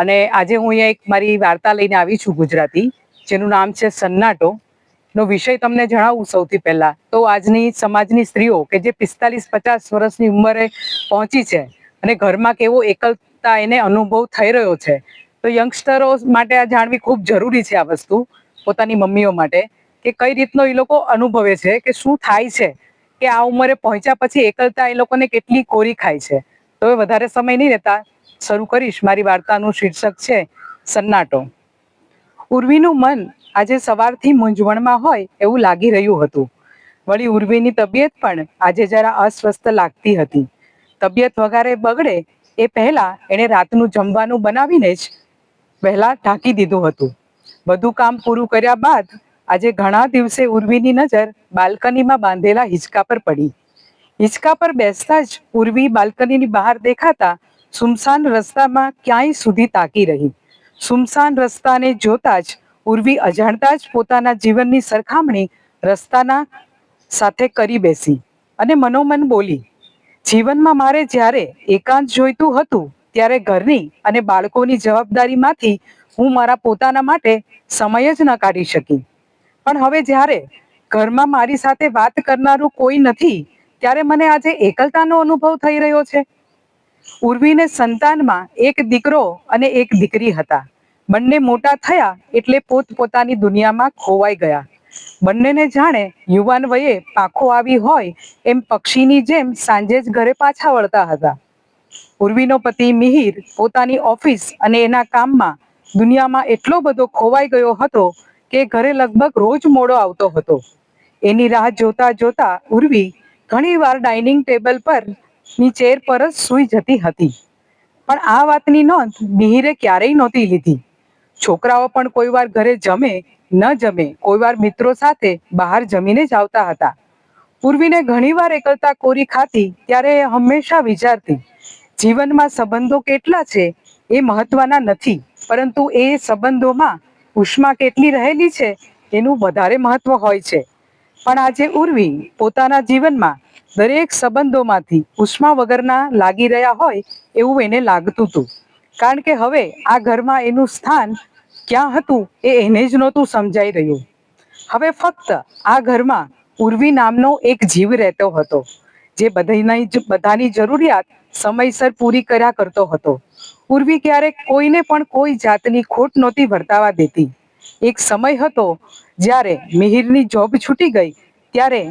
અને આજે હું અહીંયા એક મારી વાર્તા લઈને આવી છું ગુજરાતી, જેનું નામ છે સન્નાટો. નો વિષય તમને જણાવું સૌથી પહેલા. તો આજની સમાજની સ્ત્રીઓ કે જે પિસ્તાલીસ પચાસ વર્ષની ઉંમરે પહોંચી છે અને ઘરમાં કેવો એકલતા એને અનુભવ થઈ રહ્યો છે, તો યંગસ્ટરો માટે આ જાણવી ખૂબ જરૂરી છે આ વસ્તુ, પોતાની મમ્મીઓ માટે, કે કઈ રીતનો એ લોકો અનુભવે છે, કે શું થાય છે, કે આ ઉંમરે પહોંચ્યા પછી એકલતા એ લોકોને કેટલી કોરી ખાય છે. તો હવે વધારે સમય નહીં રહેતા. શરૂ કરીશ. મારી વાર્તાનું શીર્ષક છે, સન્નાટો. ઉર્વીનું મન આજે સવારથી મૂંઝવણમાં હોય એવું લાગી રહ્યું હતું. વળી ઉર્વીની તબિયત પણ આજે જરા અસ્વસ્થ લાગતી હતી. તબિયત વગારે બગડે એ પહેલા એણે રાતનું જમવાનું બનાવીને જ પહેલા ઢાંકી દીધું હતું. બધું કામ પૂરું કર્યા બાદ આજે ઘણા દિવસે ઉર્વીની નજર બાલ્કનીમાં બાંધેલા હિંચકા પર પડી. હિંચકા પર બેસતા જ ઉર્વી બાલ્કનીની બહાર દેખાતા સુમસાન રસ્તામાં ક્યાંય સુધી તાકી રહી. સુમસાન રસ્તાને જોતા જ ઉર્વી અજાણતા જ પોતાના જીવનની સરખામણી રસ્તાના સાથે કરી બેસી અને મનોમન બોલી, જીવનમાં મારે જ્યારે એકાંત જોઈતું હતું, ત્યારે ઘરની અને બાળકોની જવાબદારીમાંથી હું મારા પોતાના માટે સમય જ ન કાઢી શકી. પણ હવે જ્યારે ઘરમાં મારી સાથે વાત કરનારું કોઈ નથી, ત્યારે મને આજે એકલતાનો અનુભવ થઈ રહ્યો છે. ઉર્વીને સંતાનમાં એક દીકરો અને એક દીકરી હતા. બંને મોટા થયા એટલે પોતપોતાની દુનિયામાં ખોવાઈ ગયા. બંનેને જાણે યુવાન વયે પાખો આવી હોય એમ પક્ષીની જેમ સાંજે જ ઘરે પાછા વળતા હતા. ઉર્વીનો પતિ મિહિર પોતાની ઓફિસ અને એના કામમાં દુનિયામાં એટલો બધો ખોવાઈ ગયો હતો કે ઘરે લગભગ રોજ મોડો આવતો હતો. એની રાહ જોતા જોતા ઉર્વી ઘણીવાર ડાઇનિંગ ટેબલ પર ની ચેર પર જ સૂઈ જતી હતી. પણ આ વાતની નોંધ મિહિરે ક્યારેય નહોતી લીધી. છોકરાઓ પણ કોઈ વાર ઘરે જમે, ન જમે, કોઈ વાર મિત્રો સાથે બહાર જમીને જ આવતા હતા. પૂર્વીને ઘણીવાર એકલતા કોરી ખાતી ત્યારે એ હંમેશા વિચારતી, જીવનમાં સંબંધો કેટલા છે એ મહત્વના નથી, પરંતુ એ સંબંધોમાં ઉષ્મા કેટલી રહેલી છે એનું વધારે મહત્વ હોય છે. પણ આજે ઉર્વી પોતાના જીવનમાં દરેક સંબંધોમાંથી ઉષ્મા વગરના લાગી રહ્યા હોય એવું એને લાગતું હતું. કારણ કે હવે આ ઘરમાં એનું સ્થાન ક્યાં હતું એ એને જ નહોતું સમજાઈ રહ્યું. હવે ફક્ત આ ઘરમાં ઉર્વી નામનો એક જીવ રહેતો હતો, જે બધાની બધાની જરૂરિયાત સમયસર પૂરી કર્યા કરતો હતો. ઉર્વી ક્યારેક કોઈને પણ કોઈ જાતની ખોટ નહોતી વર્તાવા દેતી. એક સમય હતો જ્યારે મિહિરની જોબ છૂટી ગઈ ત્યારે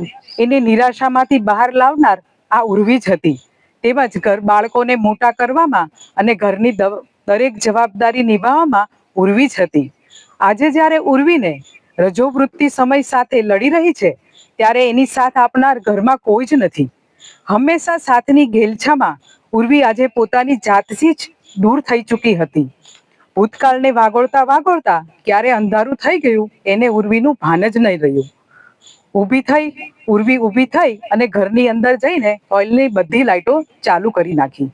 એને નિરાશામાંથી બહાર લાવનાર આ ઉર્વી જ હતી. તેમજ ઘર બાળકોને મોટા કરવામાં અને ઘરની દરેક જવાબદારી નિભાવવામાં ઉર્વી જ હતી. આજે જ્યારે ઉર્વીને રજોવૃત્તિ સમય સાથે લડી રહી છે, ત્યારે એની સાથ આપનાર ઘરમાં કોઈ જ નથી. હંમેશા સાથની ઘેલછામાં ઉર્વી આજે પોતાની જાતથી જ દૂર થઈ ચૂકી હતી. ભૂતકાળને વાગોળતા વાગોળતા ક્યારે અંધારું થઈ ગયું, એને ઉર્વીનું ભાન જ નહીં રહ્યું. ઊભી થઈ, ઉર્વી ઊભી થઈ અને ઘરની અંદર જઈને ઓઇલની બધી લાઇટો ચાલુ કરી નાખી.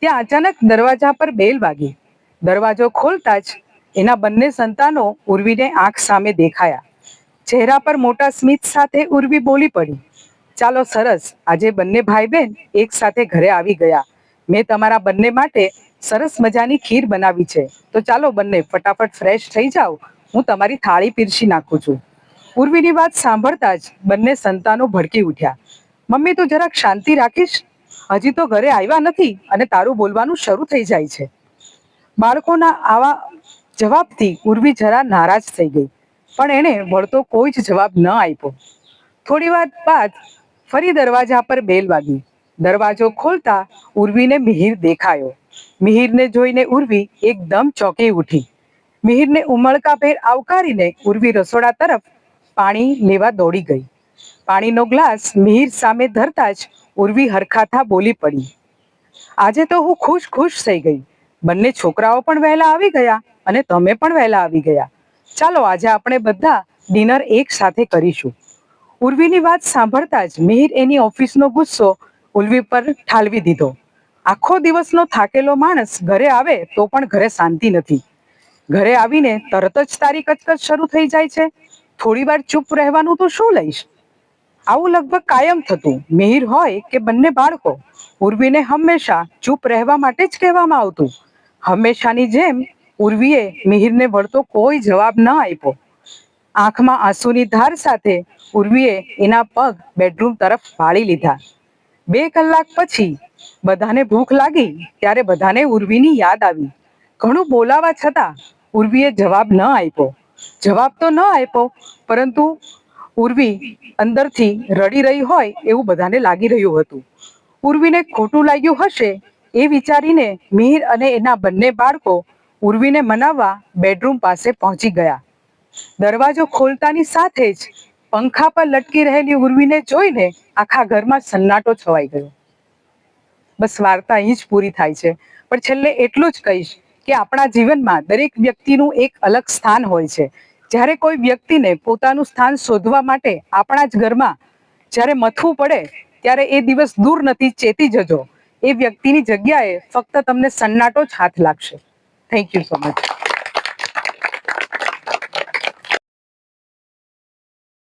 ત્યાં અચાનક દરવાજા પર બેલ વાગી. દરવાજો ખોલતા જ એના બંને સંતાનો ઉર્વીને આંખ સામે દેખાયા. ચહેરા પર મોટા સ્મિત સાથે ઉર્વી બોલી પડી, ચાલો સરસ, આજે બંને ભાઈ બહેન એક સાથે ઘરે આવી ગયા. મેં તમારા બંને માટે સરસ મજાની ખીર બનાવી છે. તો ચાલો બંને ફટાફટ ફ્રેશ થઈ જાઓ. હું તમારી થાળી પીરસી નાખું છું. ઉર્વીની વાત સાંભળતા જ બંને સંતાનો ભડકી ઉઠ્યા. મમ્મી, તું જરાક શાંતિ રાખીશ? હજી તો ઘરે આવ્યા નથી અને તારું બોલવાનું શરૂ થઈ જાય છે. બાળકોના આવા જવાબથી ઉર્વી જરા નારાજ થઈ ગઈ, પણ એણે વળતો કોઈ જ જવાબ ન આપ્યો. થોડી વાર બાદ ફરી દરવાજા પર બેલ વાગી. દરવાજો ખોલતા ઉર્વીને મિહિર દેખાયો. મિહિરને જોઈને ઉર્વી એકદમ ચોંકી ઉઠી. મિહિરને ઉમળકાભેર આવકારીને ઉર્વી રસોડા તરફ પાણી લેવા દોડી ગઈ. પાણીનો ગ્લાસ મિહિર સામે ધરતા જ ઉર્વી હરખાથા બોલી પડી. આજે તો હું ખુશ ખુશ થઈ ગઈ. બંને છોકરાઓ પણ વહેલા આવી ગયા અને તમે પણ વહેલા આવી ગયા. ચાલો આજે આપણે બધા ડિનર એક સાથે કરીશું. ઉર્વીની વાત સાંભળતા જ મિહિર એની ઓફિસનો ગુસ્સો ઉર્વી પર ઠાલવી દીધો. આખો દિવસનો થાકેલો માણસ ઘરે આવે તો પણ ઘરે શાંતિ નથી. ઘરે આવીને તરત જ તારી કચકચ શરૂ થઈ જાય છે. થોડી વાર ચૂપ રહેવાનું તો શું લઈશ? આવું લગભગ કાયમ થતું. મિહિર હોય કે બંને બાળકો, ઉર્વીને હંમેશા ચૂપ રહેવા માટે જ કહેવામાં આવતું. હંમેશાની જેમ ઉર્વીએ મિહિરને વળતો કોઈ જવાબ ન આપ્યો. આંખમાં આંસુની ધાર સાથે ઉર્વીએ એના પગ બેડરૂમ તરફ વાળી લીધા. બે કલાક પછી બધાને ભૂખ લાગી ત્યારે બધાને ઉર્વીની યાદ આવી. ઘણું બોલાવા છતાં ઉર્વીએ જવાબ ન આપ્યો. જવાબ તો ન આપ્યો પરંતુ ઉર્વી અંદરથી રડી રહી હોય એવું બધાને લાગી રહ્યું હતું. ઉર્વીને ખોટું લાગ્યું હશે એ વિચારીને મિહિર અને એના બંને બાળકો ઉર્વીને મનાવવા બેડરૂમ પાસે પહોંચી ગયા. દરવાજો ખોલતાની સાથે જ પંખા પર લટકી રહેલી ઉર્વીને જોઈને આખા ઘરમાં સન્નાટો છવાઈ ગયો. બસ વાર્તા અહીં જ પૂરી થાય છે. પણ છેલ્લે એટલું જ કહીશ કે આપણા જીવનમાં દરેક વ્યક્તિનું એક અલગ સ્થાન હોય છે. જ્યારે કોઈ વ્યક્તિને પોતાનું સ્થાન શોધવા માટે આપણા જ ઘરમાં જ્યારે મથવું પડે, ત્યારે એ દિવસ દૂર નથી, ચેતી જજો. એ વ્યક્તિની જગ્યાએ ફક્ત તમને સન્નાટો જ હાથ લાગશે. Thank you so much